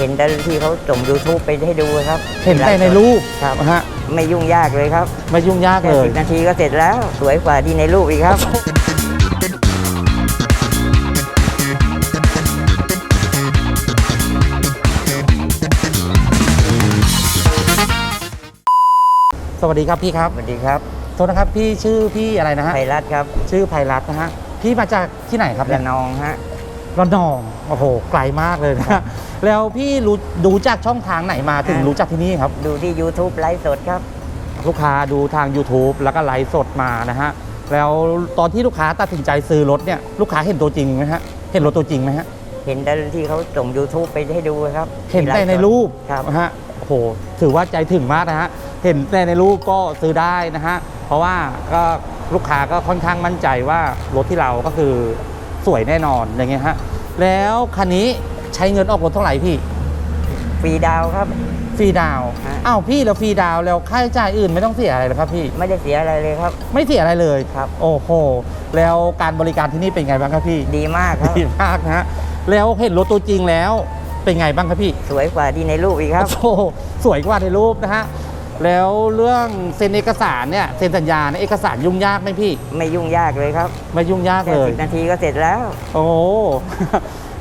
เห็นแต่ที่เขาส่ง YouTube ไปให้ดูครับเห็นแต่ในรูปครับนะฮะไม่ยุ่งยากเลยครับไม่ยุ่งยากแค่เลยสิบนาทีก็เสร็จแล้ว สวยกว่าที่ในรูปอีกครับ สวัสดีครับพี่ครับสวัสดีครับโทษนะครับพี่ชื่อพี่อะไรนะฮะไพรัตครับชื่อไพรัตน์นะฮะพี่มาจากที่ไหนครับเนี่ระยนองฮะ ระนองโอ้โหไกลมากเลยนะฮะแล้วพี่รู้ดูจากช่องทางไหนมาถึงอ่ารู้รู้จักที่นี่ครับ ดูที่ YouTube ไลฟ์สดครับ ลูกค้าดูทาง YouTube แล้วก็ไลฟ์สดมานะฮะ แล้วตอนที่ลูกค้าตัดสินใจซื้อรถเนี่ยลูกค้าเห็นตัวจริงไหมฮะ เห็นรถตัวจริงไหมฮะ เห็นแต่ที่เขาส่ง YouTube ไปให้ดูครับ เห็นแต่ในรูปครับนะฮะโอ้โหถือว่าใจถึงมากนะฮะ เห็นแต่ในรูปก็ซื้อได้นะฮะ เพราะว่าก็ลูกค้าก็ค่อนข้างมั่นใจว่ารถที่เราก็คือ สวยแน่นอนอย่างเงี้ยฮะแล้วคันนี้ใช้เงินออกรถเท่าไหร่พี่ฟรีดาวน์ครับ ฟรีดาวน์ฮะ อ้าวพี่แล้วฟรีดาวน์แล้วค่าใช้จ่ายอื่นไม่ต้องเสียอะไรเลยครับพี่ไม่ได้เสียอะไรเลยครับ ไม่เสียอะไรเลยครับ โอ้โหแล้วการบริการที่นี่เป็นไงบ้างครับพี่ดีมากครับ ดีมากนะฮะแล้วเห็นรถตัวจริงแล้วเป็นไงบ้างครับพี่ สวยกว่าที่ในรูปอีกครับ โอ้โหสวยกว่าในรูปนะฮะ แล้วเรื่องเซ็นเอกสารเนี่ยเซ็นสัญญาเนี่ยเอกสารยุ่งยากไหมพี่ ไม่ยุ่งยากเลยครับ ไม่ยุ่งยากแค่เลย สิบนาทีก็เสร็จแล้ว โอ้โห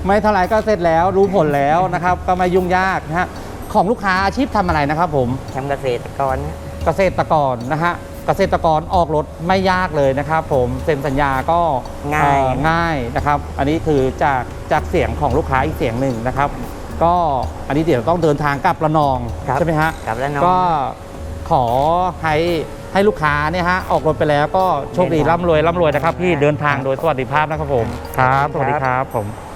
ไม่เท่าไหร่ก็เสร็จแล้วรู้ผลแล้วนะครับ ก็ไม่ยุ่งยากนะฮะของลูกค้าอาชีพทำอะไรนะครับผม ทำเกษตรกรนะเกษตรกรนะฮะเกษตรกรออกรถไม่ยากเลยนะครับผมเซ็นสัญญาก็ง่าย เอ่อง่ายนะครับ อันนี้คือจากจากเสียงของลูกค้าอีกเสียงหนึ่งนะครับ ก็อันนี้เดี๋ยวต้องเดินทางกลับระนองครับ ใช่ไหมฮะ กลับแล้วน้อง ก็ ขอให้ให้ลูกค้าเนี่ยฮะออกรถไปแล้วก็โชคดีเดินทางร่ำรวยร่ำรวยนะครับพี่ครับเดินทางโดยสวัสดิภาพนะครับผมครับสวัสดีครับผม